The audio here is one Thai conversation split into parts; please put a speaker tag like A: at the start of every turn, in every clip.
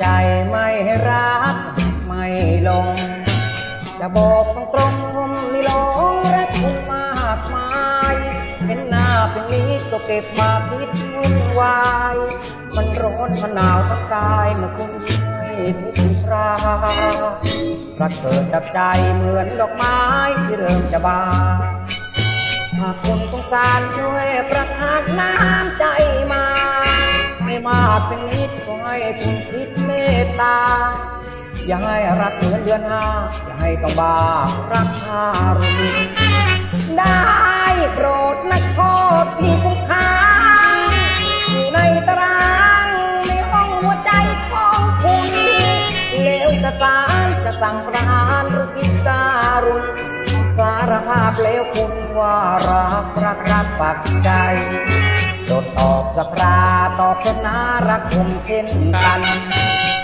A: ใจไม่รักไม่ลง จะบอกตรงตรงผมนี่หลงรักคุณมากมายเห็นหน้าเป็นนี้ก็เก็บมาคิดวุ่นวาย มันร้อนมันหนาวทั้งกายมันคงไม่ทุกครารักเกิดจับใจเหมือนดอกไม้ที่เริ่มจะบานหากคนสงสารช่วยประทานน้ำใจมา มากสักนิดก็ให้คุณคิดเมตตา อย่าให้รักเหมือนเดือนห้าอย่าให้ต้องบ้ารักทารุณได้โปรดนักโทษที่คุกคามอยู่ในตารางในห้องหัวใจของคุณเลวจะสารจะสั่งประหารหรือกิจการุณสารภาพเลวคุณว่ารักรักรักปักใจ ดดตอบสปราตอบเป็นนารักผมเช่นกัน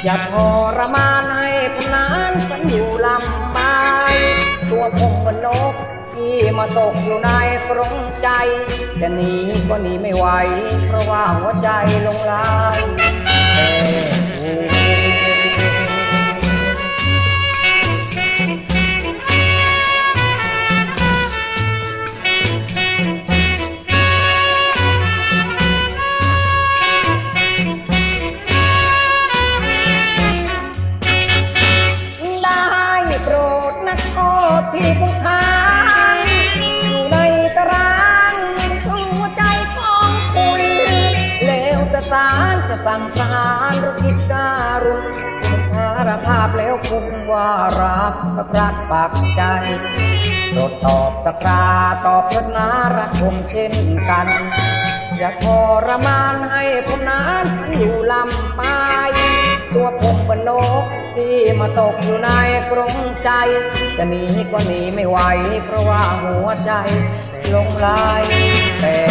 A: อย่าทรมานให้พนานฝันอยู่ลำบากตัวผมเป็นนกที่มาตกอยู่ในกรงใจ จะหนีก็หนีไม่ไหว เพราะว่าหัวใจลงลาย จะสั่งประหารรกิจการุณสารภาพแล้วคุณว่ารักกับรักปากใจโดดตอบสักราตอบเพนารักผมเช่นกัน อย่าทรมานให้ผมนานอยู่ลำไปตัวผมเป็นนกที่มาตกอยู่ในกรงใจ จะหนีก็หนีไม่ไหว เพราะว่าหัวใจลงลายแตก